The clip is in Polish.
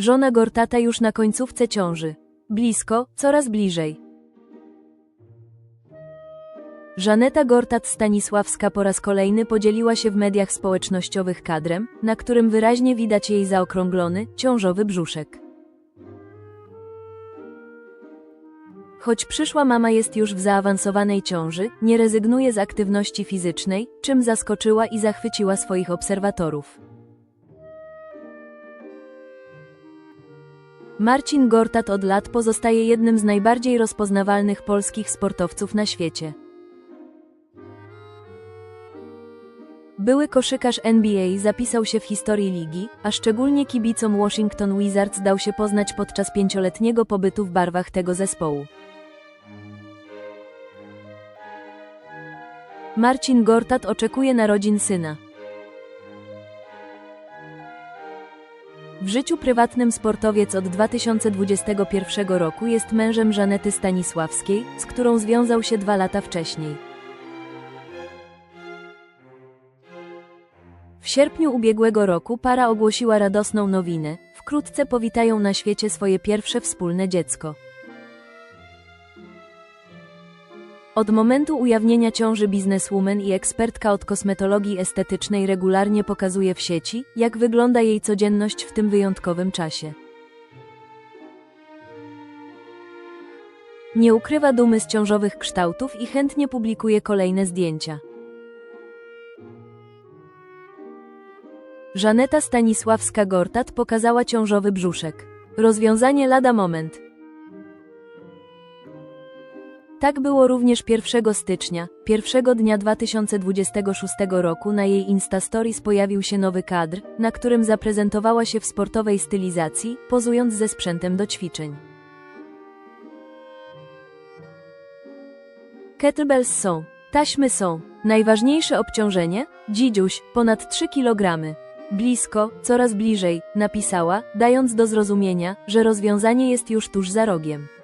Żona Gortata już na końcówce ciąży. Blisko, coraz bliżej. Żaneta Gortat-Stanisławska po raz kolejny podzieliła się w mediach społecznościowych kadrem, na którym wyraźnie widać jej zaokrąglony, ciążowy brzuszek. Choć przyszła mama jest już w zaawansowanej ciąży, nie rezygnuje z aktywności fizycznej, czym zaskoczyła i zachwyciła swoich obserwatorów. Marcin Gortat od lat pozostaje jednym z najbardziej rozpoznawalnych polskich sportowców na świecie. Były koszykarz NBA zapisał się w historii ligi, a szczególnie kibicom Washington Wizards dał się poznać podczas pięcioletniego pobytu w barwach tego zespołu. Marcin Gortat oczekuje narodzin syna. W życiu prywatnym sportowiec od 2021 roku jest mężem Żanety Stanisławskiej, z którą związał się dwa lata wcześniej. W sierpniu ubiegłego roku para ogłosiła radosną nowinę. Wkrótce powitają na świecie swoje pierwsze wspólne dziecko. Od momentu ujawnienia ciąży bizneswoman i ekspertka od kosmetologii estetycznej regularnie pokazuje w sieci, jak wygląda jej codzienność w tym wyjątkowym czasie. Nie ukrywa dumy z ciążowych kształtów i chętnie publikuje kolejne zdjęcia. Żaneta Stanisławska-Gortat pokazała ciążowy brzuszek. Rozwiązanie lada moment. Tak było również 1 stycznia, pierwszego dnia 2026 roku na jej Instastories pojawił się nowy kadr, na którym zaprezentowała się w sportowej stylizacji, pozując ze sprzętem do ćwiczeń. Kettlebells są, taśmy są, najważniejsze obciążenie? Dzidziuś, ponad 3 kg. Blisko, coraz bliżej, napisała, dając do zrozumienia, że rozwiązanie jest już tuż za rogiem.